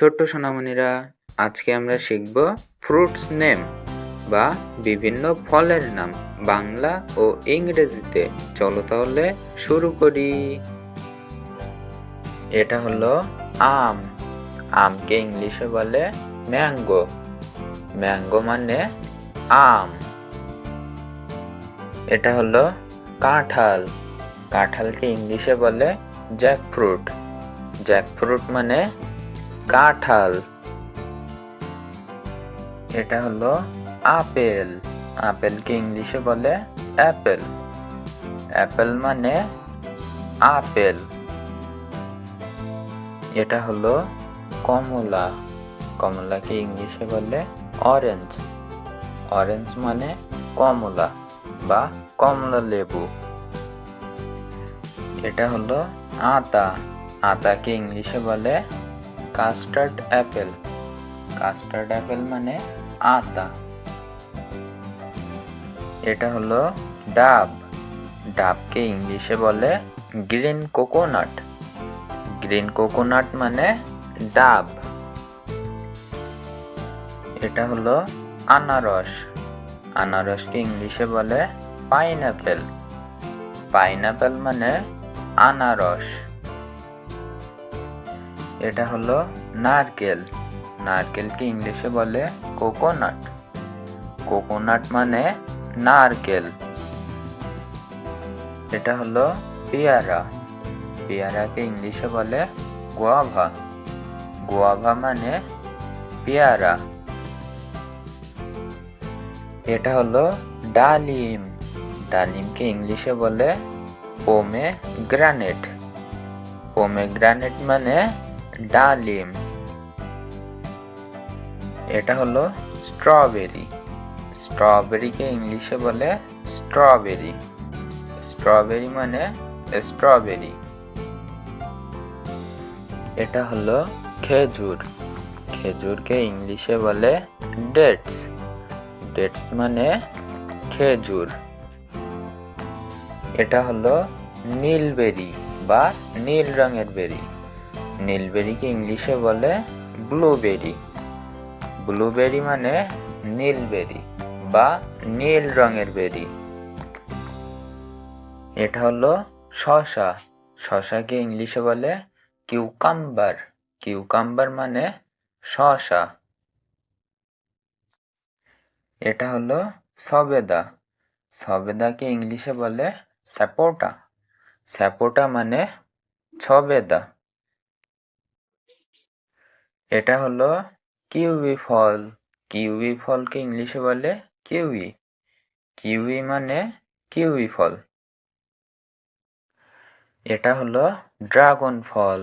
ছোট্ট সোনামণিরা, আজকে আমরা শিখব ফ্রুটস নেম বা বিভিন্ন ফলের নাম বাংলা ও ইংরেজিতে। চলো তাহলে শুরু করি। এটা হলো আম। আমকে ইংলিশে বলে ম্যাঙ্গো ম্যাঙ্গো মানে আম। এটা হলো কাঁঠাল। কাঁঠালকে ইংলিশে বলে জ্যাকফ্রুট জ্যাকফ্রুট মানে কাঁঠাল। এটা হলো আপেল। আপেলকে ইংলিশে বলে অ্যাপেল। অ্যাপেল মানে আপেল। এটা হলো কমলা। কমলাকে ইংলিশে বলে অরেঞ্জ। অরেঞ্জ মানে কমলা বা কমলা লেবু। এটা হলো আতা। আতাকে ইংলিশে বলে কাস্টার্ড অ্যাপেল। কাস্টার্ড অ্যাপেল মানে আতা এটা হলো ডাব। ডাবকে ইংলিশে বলে গ্রিন কোকোনাট। গ্রিন কোকোনাট মানে ডাব। এটা হলো আনারস। আনারসকে ইংলিশে বলে পাইনঅ্যাপেল। পাইনঅ্যাপেল মানে আনারস। এটা হলো নারকেল। নারকেলকে ইংলিশে বলে কোকোনাট কোকোনাট মানে নারকেল। এটা হলো পেয়ারা। পেয়ারাকে ইংলিশে বলে গোয়াভা গোয়াভা মানে পেয়ারা। এটা হলো ডালিম। ডালিমকে ইংলিশে বলে পোমে গ্রানেট পোমে গ্রানেট মানে ডালিম। এটা হলো স্ট্রবেরি। স্ট্রবেরিকে ইংলিশে বলে স্ট্রবেরি। স্ট্রবেরি মানে স্ট্রবেরি। এটা হলো খেজুর। খেজুরকে ইংলিশে বলে ডেটস। ডেটস মানে খেজুর। এটা হলো নীলবেরি বা নীল রঙের বেরি। নীলবেরিকে ইংলিশে বলে ব্লুবেরি। ব্লুবেরি মানে নীলবেরি বা নীল রঙের বেরি। এটা হলো শশা। শশাকে ইংলিশে বলে কিউকাম্বার। কিউকাম্বার মানে শশা। এটা হলো সবেদা। সবেদাকে ইংলিশে বলে স্যাপোটা। স্যাপোটা মানে ছবেদা। এটা হলো কিউই ফল। কিউই ফলকে ইংলিশে বলে কিউই। কিউই মানে কিউই ফল। এটা হলো ড্রাগন ফল।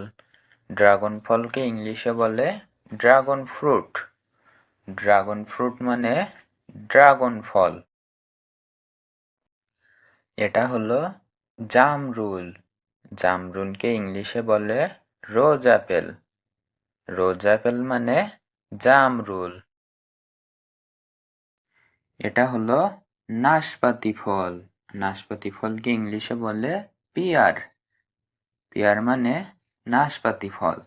ড্রাগন ফলকে ইংলিশে বলে ড্রাগন ফ্রুট। ড্রাগন ফ্রুট মানে ড্রাগন ফল। এটা হলো জামরুল। জামরুলকে ইংলিশে বলে রোজ অ্যাপেল রোজ অ্যাপেল মানে জামরুল এটা হলো নাশপাতি ফল। নাশপাতি ফলকে ইংলিশে বলে পিয়ার? পিয়ার মানে নাশপাতি ফল।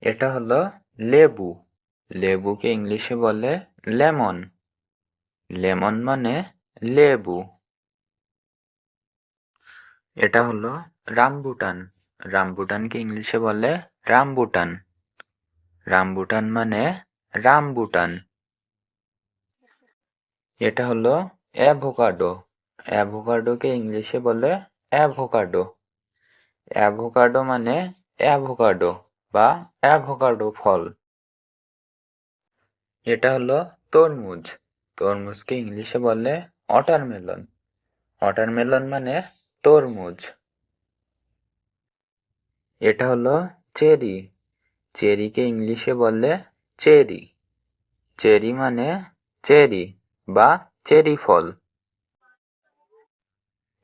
এটা হলো লেবু। লেবুকে ইংলিশে বলে লেমন। লেমন মানে লেবু। এটা হলো রামবুটান। রামবুটানকে ইংলিশে বলে রামবুটান। রামবুটান মানে রামবুটান। এটা হলো অ্যাভোকাডো। অ্যাভোকাডোকে ইংলিশে বলে অ্যাভোকাডো। অ্যাভোকাডো মানে অ্যাভোকাডো বা অ্যাভোকাডো ফল। এটা হলো তরমুজ। তরমুজকে ইংলিশে বলে ওয়াটারমেলন। ওয়াটারমেলন মানে তরমুজ। এটা হলো চেরি। চেরিকে ইংলিশে বলে চেরি। চেরি মানে চেরি বা চেরি ফল।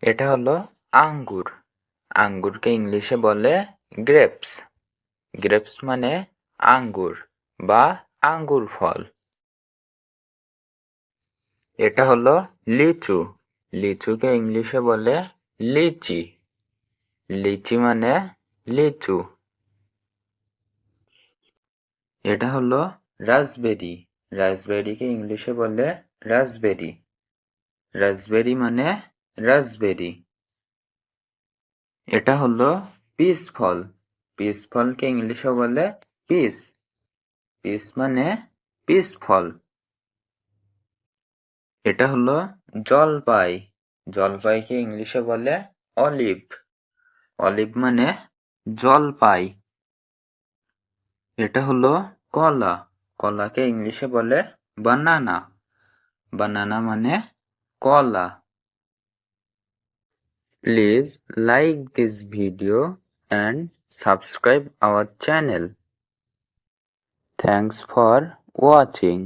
এটা হলো আঙ্গুর। আঙ্গুরকে ইংলিশে বলে গ্রেপস। গ্রেপস মানে আঙ্গুর বা আঙ্গুর ফল। এটা হলো লিচু। লিচুকে ইংলিশে বলে লিচি। লিচি মানে লিচু। এটা হলো রাসবেরি। রাসবেরিকে ইংলিশে বলে রাসবেরি। রাসবেরি মানে রাসবেরি। এটা হলো পিস ফল। পিস ফলকে ইংলিশে বলে পিস। পিস মানে পিস ফল। এটা হলো জলপাই। জলপাইকে ইংলিশে বলে অলিভ। অলিভ মানে জলপাই এটা হলো কলা। কলাকে ইংলিশে বলে বানানা বানানা মানে কলা। Please like this video and subscribe our channel thanks for watching